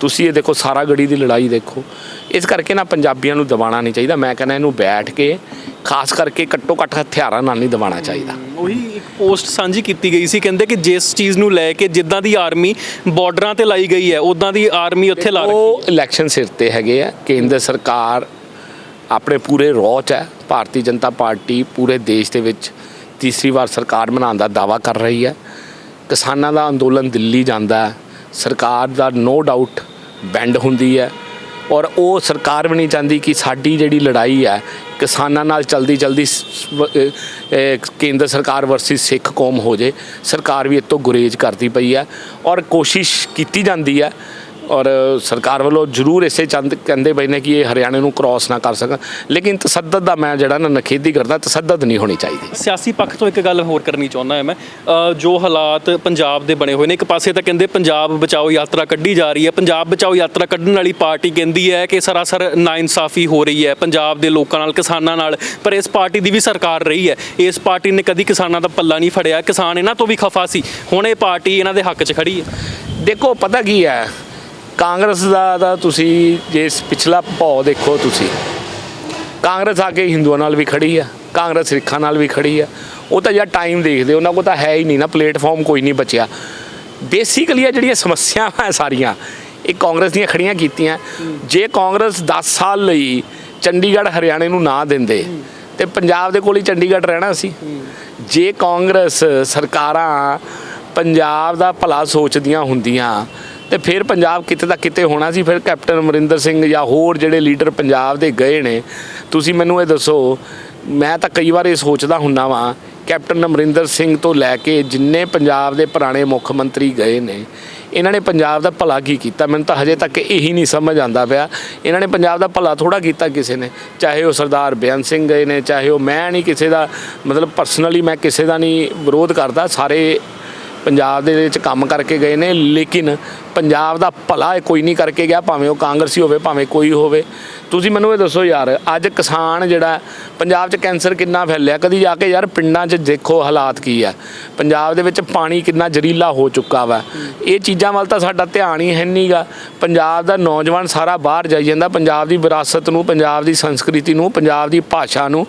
ਤੁਸੀਂ ਇਹ ਦੇਖੋ ਸਾਰਾ ਗੜੀ ਦੀ ਲੜਾਈ ਦੇਖੋ। ਇਸ ਕਰਕੇ ਨਾ ਪੰਜਾਬੀਆਂ ਨੂੰ ਦਬਾਉਣਾ ਨਹੀਂ ਚਾਹੀਦਾ। ਮੈਂ ਕਹਿੰਦਾ ਇਹਨੂੰ ਬੈਠ ਕੇ ਖਾਸ ਕਰਕੇ ਘੱਟੋ ਘੱਟ ਹਥਿਆਰਾਂ ਨਾਲ ਨਹੀਂ ਦਬਾਉਣਾ ਚਾਹੀਦਾ। ਉਹੀ ਇੱਕ ਪੋਸਟ ਸਾਂਝੀ ਕੀਤੀ ਗਈ ਸੀ ਕਹਿੰਦੇ ਕਿ ਜਿਸ ਚੀਜ਼ ਨੂੰ ਲੈ ਕੇ ਜਿੱਦਾਂ ਦੀ ਆਰਮੀ ਬਾਰਡਰਾਂ ਤੇ ਲਾਈ ਗਈ ਹੈ ਉਦਾਂ ਦੀ ਆਰਮੀ ਉੱਥੇ ਲਾ ਰੱਖੀ ਉਹ ਇਲੈਕਸ਼ਨ ਸਿਰ ਤੇ ਹੈਗੇ ਆ। ਕੇਂਦਰ ਸਰਕਾਰ ਆਪਣੇ ਪੂਰੇ ਰੌਹ 'ਚ ਹੈ। ਭਾਰਤੀ ਜਨਤਾ ਪਾਰਟੀ ਪੂਰੇ ਦੇਸ਼ ਦੇ ਵਿੱਚ ਤੀਸਰੀ ਵਾਰ ਸਰਕਾਰ ਬਣਾਉਣ ਦਾ ਦਾਵਾ ਕਰ ਰਹੀ ਹੈ। ਕਿਸਾਨਾਂ ਦਾ ਅੰਦੋਲਨ ਦਿੱਲੀ ਜਾਂਦਾ ਹੈ। ਸਰਕਾਰ ਦਾ ਨੋ ਡਾਊਟ ਬੈਂਡ ਹੁੰਦੀ ਹੈ ਔਰ ਉਹ ਸਰਕਾਰ ਵੀ ਨਹੀਂ ਚਾਹੁੰਦੀ ਕਿ ਸਾਡੀ ਜਿਹੜੀ ਲੜਾਈ ਹੈ ਕਿਸਾਨਾਂ ਨਾਲ ਚਲਦੀ ਚਲਦੀ ਕੇਂਦਰ ਸਰਕਾਰ ਵਰਸਸ ਸਿੱਖ ਕੌਮ ਹੋ ਜੇ, ਸਰਕਾਰ ਵੀ ਇਹ ਤੋਂ ਗੁਰੇਜ਼ ਕਰਦੀ ਪਈ ਹੈ ਔਰ ਕੋਸ਼ਿਸ਼ ਕੀਤੀ ਜਾਂਦੀ ਹੈ ਔਰ ਸਰਕਾਰ ਵੱਲੋਂ ਜ਼ਰੂਰ ਇਸੇ ਚੰਦ ਕਹਿੰਦੇ ਪਏ ਨੇ ਕਿ ਇਹ ਹਰਿਆਣੇ ਨੂੰ ਕ੍ਰਾਸ ਨਾ ਕਰ ਸਕਣ। ਲੇਕਿਨ ਤਸੱਦਦ ਦਾ ਮੈਂ ਜਿਹੜਾ ਨਾ ਨਖੇਦੀ ਕਰਦਾ ਤਸੱਦਦ ਨਹੀਂ ਹੋਣੀ ਚਾਹੀਦੀ। ਸਿਆਸੀ ਪੱਖ ਤੋਂ ਇੱਕ ਗੱਲ ਹੋਰ ਕਰਨੀ ਚਾਹੁੰਦਾ ਹਾਂ ਮੈਂ। ਜੋ ਹਾਲਾਤ ਪੰਜਾਬ ਦੇ ਬਣੇ ਹੋਏ ਨੇ ਇੱਕ ਪਾਸੇ ਤਾਂ ਕਹਿੰਦੇ ਪੰਜਾਬ ਬਚਾਓ ਯਾਤਰਾ ਕੱਢੀ ਜਾ ਰਹੀ ਹੈ। ਪੰਜਾਬ ਬਚਾਓ ਯਾਤਰਾ ਕੱਢਣ ਵਾਲੀ ਪਾਰਟੀ ਕਹਿੰਦੀ ਹੈ ਕਿ ਸਰਾਸਰ ਨਾਇਨਸਾਫੀ ਹੋ ਰਹੀ ਹੈ ਪੰਜਾਬ ਦੇ ਲੋਕਾਂ ਨਾਲ ਕਿਸਾਨਾਂ ਨਾਲ। ਪਰ ਇਸ ਪਾਰਟੀ ਦੀ ਵੀ ਸਰਕਾਰ ਰਹੀ ਹੈ। ਇਸ ਪਾਰਟੀ ਨੇ ਕਦੀ ਕਿਸਾਨਾਂ ਦਾ ਪੱਲਾ ਨਹੀਂ ਫੜਿਆ। ਕਿਸਾਨ ਇਹਨਾਂ ਤੋਂ ਵੀ ਖਫਾ ਸੀ। ਹੁਣ ਇਹ ਪਾਰਟੀ ਇਹਨਾਂ ਦੇ ਹੱਕ 'ਚ ਖੜੀ ਹੈ। ਦੇਖੋ ਪਤਾ ਕੀ ਹੈ? ਕਾਂਗਰਸ ਦਾ ਤਾਂ ਤੁਸੀਂ ਜੇ ਪਿਛਲਾ ਭਾਅ ਦੇਖੋ ਤੁਸੀਂ, ਕਾਂਗਰਸ ਆ ਕੇ ਹਿੰਦੂਆਂ ਨਾਲ ਵੀ ਖੜੀ ਆ, ਕਾਂਗਰਸ ਸਿੱਖਾਂ ਨਾਲ ਵੀ ਖੜੀ ਆ। ਉਹ ਤਾਂ ਯਾਰ ਟਾਈਮ ਦੇਖਦੇ, ਉਹਨਾਂ ਕੋਲ ਤਾਂ ਹੈ ਹੀ ਨਹੀਂ ਨਾ ਪਲੇਟਫਾਰਮ ਕੋਈ ਨਹੀਂ ਬਚਿਆ। ਬੇਸਿਕਲੀ ਇਹ ਜਿਹੜੀਆਂ ਸਮੱਸਿਆਵਾਂ ਹੈ ਸਾਰੀਆਂ, ਇਹ ਕਾਂਗਰਸ ਦੀਆਂ ਖੜੀਆਂ ਕੀਤੀਆਂ। ਜੇ ਕਾਂਗਰਸ 10 ਸਾਲ ਲਈ ਚੰਡੀਗੜ੍ਹ, ਹਰਿਆਣੇ ਨੂੰ ਨਾ ਦਿੰਦੇ, ਤੇ ਪੰਜਾਬ ਦੇ ਕੋਲ ਹੀ ਚੰਡੀਗੜ੍ਹ ਰਹਿਣਾ ਸੀ। ਜੇ ਕਾਂਗਰਸ ਸਰਕਾਰਾਂ ਪੰਜਾਬ ਦਾ ਭਲਾ ਸੋਚਦੀਆਂ ਹੁੰਦੀਆਂ ਤੇ ਫਿਰ ਪੰਜਾਬ ਕਿਤੇ ਦਾ ਕਿਤੇ ਹੋਣਾ ਸੀ, ਫਿਰ ਕੈਪਟਨ ਅਮਰਿੰਦਰ ਸਿੰਘ ਜਾਂ ਹੋਰ ਜਿਹੜੇ ਲੀਡਰ ਪੰਜਾਬ ਦੇ ਗਏ ਨੇ, ਤੁਸੀਂ ਮੈਨੂੰ ਇਹ ਦੱਸੋ, ਮੈਂ ਤਾਂ ਕਈ ਵਾਰ ਇਹ ਸੋਚਦਾ ਹੁੰਨਾ ਵਾਂ, ਕੈਪਟਨ ਅਮਰਿੰਦਰ ਸਿੰਘ ਤੋਂ ਲੈ ਕੇ ਜਿੰਨੇ ਪੰਜਾਬ ਦੇ ਪੁਰਾਣੇ ਮੁੱਖ ਮੰਤਰੀ ਗਏ ਨੇ, ਇਹਨਾਂ ਨੇ ਪੰਜਾਬ ਦਾ ਭਲਾ ਕੀ ਕੀਤਾ? ਮੈਨੂੰ ਤਾਂ ਹਜੇ ਤੱਕ ਇਹੀ ਨਹੀਂ ਸਮਝ ਆਉਂਦਾ ਪਿਆ। ਇਹਨਾਂ ਨੇ ਪੰਜਾਬ ਦਾ ਭਲਾ ਥੋੜਾ ਕੀਤਾ ਕਿਸੇ ਨੇ, ਚਾਹੇ ਉਹ ਸਰਦਾਰ ਬੇਅੰਤ ਸਿੰਘ ਗਏ ਨੇ, ਚਾਹੇ ਉਹ ਮੈਂ ਨਹੀਂ ਕਿਸੇ ਦਾ, ਮਤਲਬ ਪਰਸਨਲੀ ਮੈਂ ਕਿਸੇ ਦਾ ਨਹੀਂ ਵਿਰੋਧ ਕਰਦਾ, ਸਾਰੇ ਪੰਜਾਬ ਦੇ ਵਿੱਚ ਕੰਮ ਕਰਕੇ ਗਏ ਨੇ, ਲੇਕਿਨ ਪੰਜਾਬ ਦਾ ਭਲਾ ਕੋਈ ਨਹੀਂ ਕਰਕੇ ਗਿਆ, ਭਾਵੇਂ ਉਹ ਕਾਂਗਰਸੀ ਹੋਵੇ, ਭਾਵੇਂ ਕੋਈ ਹੋਵੇ। ਤੁਸੀਂ ਮੈਨੂੰ ਇਹ ਦੱਸੋ ਯਾਰ, ਅੱਜ ਕਿਸਾਨ ਜਿਹੜਾ, ਪੰਜਾਬ 'ਚ ਕੈਂਸਰ ਕਿੰਨਾ ਫੈਲਿਆ? ਕਦੀ ਜਾ ਕੇ ਯਾਰ ਪਿੰਡਾਂ 'ਚ ਦੇਖੋ ਹਾਲਾਤ ਕੀ ਹੈ ਪੰਜਾਬ ਦੇ ਵਿੱਚ ਪਾਣੀ ਕਿੰਨਾ ਜ਼ਰੀਲਾ ਹੋ ਚੁੱਕਾ ਵਾ। ਇਹ ਚੀਜ਼ਾਂ ਵੱਲ ਤਾਂ ਸਾਡਾ ਧਿਆਨ ਹੀ ਹੈ ਨਹੀਂਗਾ ਪੰਜਾਬ ਦਾ ਨੌਜਵਾਨ ਸਾਰਾ ਬਾਹਰ ਜਾਈ ਜਾਂਦਾ। ਪੰਜਾਬ ਦੀ ਵਿਰਾਸਤ ਨੂੰ, ਪੰਜਾਬ ਦੀ ਸੰਸਕ੍ਰਿਤੀ ਨੂੰ, ਪੰਜਾਬ ਦੀ ਭਾਸ਼ਾ ਨੂੰ,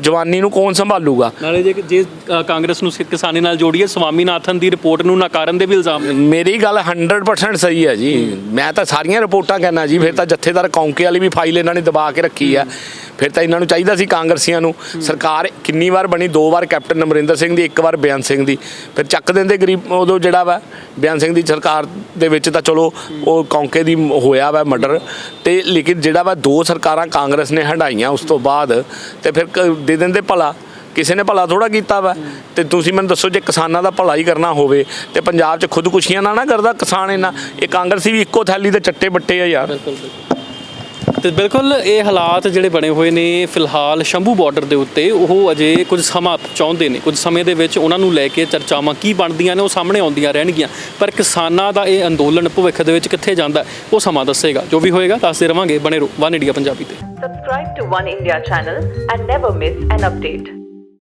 ਜਵਾਨੀ ਨੂੰ ਕੌਣ ਸੰਭਾਲੂਗਾ? ਨਾਲੇ ਜੇ ਜੇ ਕਾਂਗਰਸ ਨੂੰ ਸਿੱਖ ਕਿਸਾਨੀ ਨਾਲ ਜੋੜੀਏ, ਸਵਾਮੀਨਾਥਨ ਦੀ ਰਿਪੋਰਟ ਨੂੰ ਨਕਾਰਨ ਦੇ ਵੀ ਇਲਜ਼ਾਮ ਮੇਰੀ ਗੱਲ 100% ਸਹੀ ਹੈ ਜੀ। ਮੈਂ ਤਾਂ ਸਾਰੀਆਂ ਰਿਪੋਰਟਾਂ ਕਹਿੰਦਾ ਜੀ, ਫਿਰ ਤਾਂ ਜਥੇਦਾਰ ਕੌਂਕੇ ਵਾਲੀ ਵੀ ਫਾਈਲ ਇਹਨਾਂ ਨੇ ਦਬਾ ਕੇ ਰੱਖੀ ਆ। ਫਿਰ ਤਾਂ ਇਹਨਾਂ ਨੂੰ ਚਾਹੀਦਾ ਸੀ ਕਾਂਗਰਸੀਆਂ ਨੂੰ। ਸਰਕਾਰ ਕਿੰਨੀ ਵਾਰ ਬਣੀ? ਦੋ ਵਾਰ ਕੈਪਟਨ ਅਮਰਿੰਦਰ ਸਿੰਘ ਦੀ, ਇੱਕ ਵਾਰ ਬਿਆਨ ਸਿੰਘ ਦੀ। ਫਿਰ ਚੱਕ ਦਿੰਦੇ ਗਰੀਬ, ਉਦੋਂ ਜਿਹੜਾ ਵਾ, ਬਿਆਨ ਸਿੰਘ ਦੀ ਸਰਕਾਰ ਦੇ ਵਿੱਚ ਤਾਂ ਚਲੋ, ਉਹ ਕੌਂਕੇ ਦੀ ਹੋਇਆ ਵਾ ਮਰਡਰ। ਤੇ ਲੇਕਿਨ ਜਿਹੜਾ ਵਾ ਦੋ ਸਰਕਾਰਾਂ ਕਾਂਗਰਸ ਨੇ ਹੰਡਾਈਆਂ ਉਸ ਤੋਂ ਬਾਅਦ, ਤੇ ਫਿਰ ਕ- ਦੇ ਦਿੰਦੇ ਭਲਾ। ਕਿਸੇ ਨੇ ਭਲਾ ਥੋੜਾ ਕੀਤਾ ਵਾ। ਤੇ ਤੁਸੀਂ ਮੈਨੂੰ ਦੱਸੋ ਜੇ ਕਿਸਾਨਾਂ ਦਾ ਭਲਾ ਹੀ ਕਰਨਾ ਹੋਵੇ ਤੇ ਪੰਜਾਬ 'ਚ ਖੁਦਕੁਸ਼ੀਆਂ ਨਾ ਨਾ ਕਰਦਾ ਕਿਸਾਨ ਇਹਨਾਂ ਇਹ ਕਾਂਗਰਸੀ ਵੀ ਇੱਕੋ ਥੈਲੀ ਦੇ ਚੱਟੇ ਬੱਟੇ ਆ ਯਾਰ। ਤੇ ਬਿਲਕੁਲ ਇਹ ਹਾਲਾਤ ਜਿਹੜੇ ਬਣੇ ਹੋਏ ਨੇ ਫਿਲਹਾਲ ਸ਼ੰਭੂ ਬਾਰਡਰ ਦੇ ਉੱਤੇ ਉਹ ਅਜੇ ਕੁਝ ਸਮਾਂ ਚਾਹੁੰਦੇ ਨੇ। ਕੁਝ ਸਮੇਂ ਦੇ ਵਿੱਚ ਉਹਨਾਂ ਨੂੰ ਲੈ ਕੇ ਚਰਚਾਵਾਂ ਕੀ ਬਣਦੀਆਂ ਨੇ ਉਹ ਸਾਹਮਣੇ ਆਉਂਦੀਆਂ ਰਹਿਣਗੀਆਂ। ਪਰ ਕਿਸਾਨਾਂ ਦਾ ਇਹ ਅੰਦੋਲਨ ਭਵਿੱਖ ਦੇ ਵਿੱਚ ਕਿੱਥੇ ਜਾਂਦਾ ਉਹ ਸਮਾਂ ਦੱਸੇਗਾ। ਜੋ ਵੀ ਹੋਏਗਾ ਦੱਸਦੇ ਰਵਾਂਗੇ। ਬਣੇ ਰਹੋ। ਵਨ ਇੰਡੀਆ ਪੰਜਾਬੀ ਤੇ। Subscribe to One India channel and never miss an update.